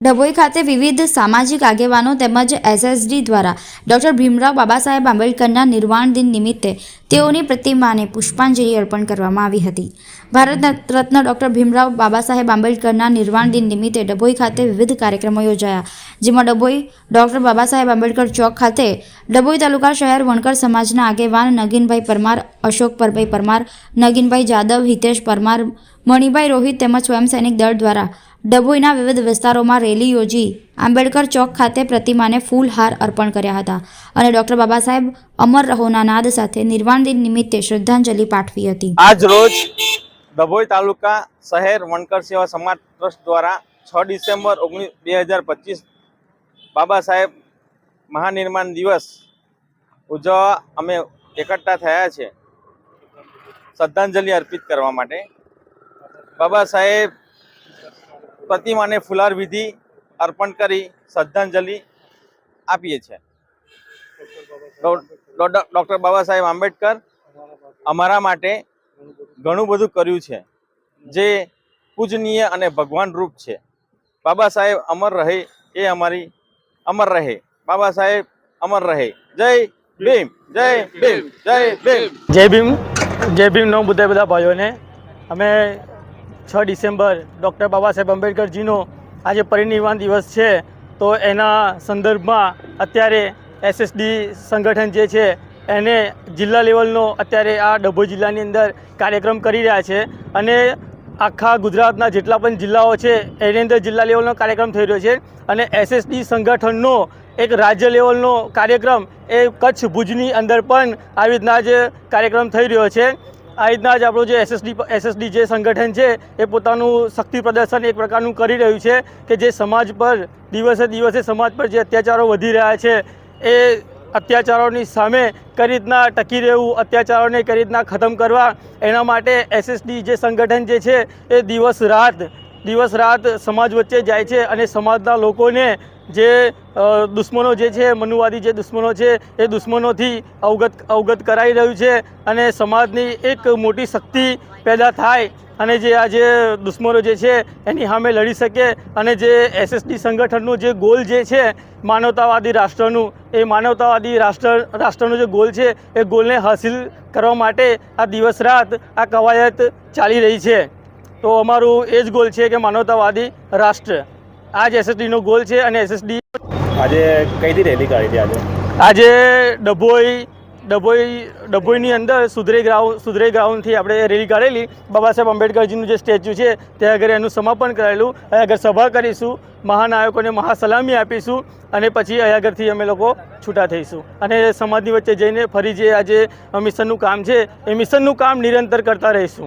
ડભોઈ ખાતે વિવિધ સામાજિક આગેવાનો તેમજ એસએસડી દ્વારા ડોક્ટર ભીમરાવ બાબા સાહેબ આંબેડકરના નિર્વાણ દિન નિમિત્તે તેઓની પ્રતિમાને પુષ્પાંજલિ અર્પણ કરવામાં આવી હતી. ભારત રત્ન ડોક્ટર ભીમરાવ બાબા સાહેબ આંબેડકરના નિર્વાણ દિન નિમિત્તે ડભોઈ ખાતે વિવિધ કાર્યક્રમો યોજાયા, જેમાં ડભોઈ ડોક્ટર બાબા સાહેબ આંબેડકર ચોક ખાતે ડભોઈ તાલુકા શહેર વણકર સમાજના આગેવાન નગીનભાઈ પરમાર, અશોક પરભાઈ પરમાર, નગીનભાઈ જાદવ, હિતેશ પરમાર, મણિભાઈ રોહિત તેમજ સ્વયં સૈનિક દળ દ્વારા ડભોઈના વિવિધ વિસ્તારોમાં રેલી યોજી આંબેડકર ચોક ખાતે પ્રતિમાને ફૂલહાર અર્પણ કર્યા હતા અને ડોક્ટર બાબા સાહેબ અમર રહોના નાદ સાથે નિર્વાણ દિન નિમિત્તે શ્રદ્ધાંજલિ પાઠવી હતી. આજ રોજ ડભોઈ તાલુકા શહેર વણકર સેવા સમાજ ટ્રસ્ટ દ્વારા છ ડિસેમ્બર ઓગણીસ, બે હજાર પચીસ બાબા સાહેબ મહાનિર્માણ દિવસ ઉજવવા અમે એકઠા થયા છે. શ્રદ્ધાંજલિ અર્પિત કરવા માટે. બાબા સાહેબ પ્રતિમાને ફુલાર વિધિ અર્પણ કરી શ્રદ્ધાંજલિ આપીએ છીએ. ડૉક્ટર બાબા સાહેબ આંબેડકર અમારા માટે ઘણું બધું કર્યું છે. જે પૂજનીય અને ભગવાન રૂપ છે. બાબા સાહેબ અમર રહે એ અમારી અમર રહે. બાબા સાહેબ અમર રહે. જય ભીમ જય ભીમ જય ભીમ. જય ભીમ જય ભીમ નવ બધા બધા ભાઈઓને. અમે છ ડિસેમ્બર ડૉક્ટર બાબા સાહેબ આંબેડકરજીનો આજે પરિનિર્વાણ દિવસ છે, તો એના સંદર્ભમાં અત્યારે એસએસડી સંગઠન જે છે, એને જિલ્લા લેવલનો અત્યારે આ ડભોઈ જિલ્લાની અંદર કાર્યક્રમ કરી રહ્યા છે અને આખા ગુજરાતના જેટલા પણ જિલ્લાઓ છે, એની અંદર જિલ્લા લેવલનો કાર્યક્રમ થઈ રહ્યો છે અને એસએસડી સંગઠનનો એક રાજ્ય લેવલનો કાર્યક્રમ એ કચ્છ ભુજની અંદર પણ આવી રીતના જ કાર્યક્રમ થઈ રહ્યો છે. આ રીતના જ આપણું જે એસએસડી એસએસડી જે સંગઠન છે, એ પોતાનું શક્તિ પ્રદર્શન એક પ્રકારનું કરી રહ્યું છે કે જે સમાજ પર દિવસે દિવસે સમાજ પર જે અત્યાચારો વધી રહ્યા છે, એ અત્યાચારોની સામે કઈ રીતના ટકી રહેવું, અત્યાચારોને કઈ રીતના ખતમ કરવા, એના માટે એસએસડી જે સંગઠન જે છે, એ દિવસ રાત દિવસ રાત સમાજ વચ્ચે જાય છે અને સમાજના લોકોને જે દુશ્મનો જે છે, મનુવાદી જે દુશ્મનો છે, એ દુશ્મનોથી અવગત અવગત કરાઈ રહ્યું છે અને સમાજની એક મોટી શક્તિ પેદા થાય અને જે આ જે દુશ્મનો જે છે, એની સામે લડી શકે અને જે એસએસડી સંગઠનનું જે ગોલ જે છે, માનવતાવાદી રાષ્ટ્રનું, એ માનવતાવાદી રાષ્ટ્ર, રાષ્ટ્રનો જે ગોલ છે, એ ગોલને હાસિલ કરવા માટે આ દિવસ રાત આ કવાયત ચાલી રહી છે. તો અમારું એ જ ગોલ છે કે માનવતાવાદી રાષ્ટ્ર. આ જ એસએસડીનો ગોલ છે અને એસએસડી આજે કઈથી રેલી કાઢી હતી આજે? આજે ડભોઈ ડભોઈ ડભોઈની અંદર સુધરે ગ્રાઉન્ડ સુધરે ગ્રાઉન્ડથી આપણે રેલી કાઢેલી. બાબા સાહેબ આંબેડકરજીનું જે સ્ટેચ્યુ છે ત્યાં આગળ એનું સમાપન કરાયેલું. અહીંયા આગળ સભા કરીશું મહાનાયકોને મહાસલામી આપીશું અને પછી અહીંયા આગળથી અમે લોકો છૂટા થઈશું. અને સમાજની વચ્ચે જઈને ફરી જે આજે મિશનનું કામ છે એ મિશનનું કામ નિરંતર કરતા રહીશું.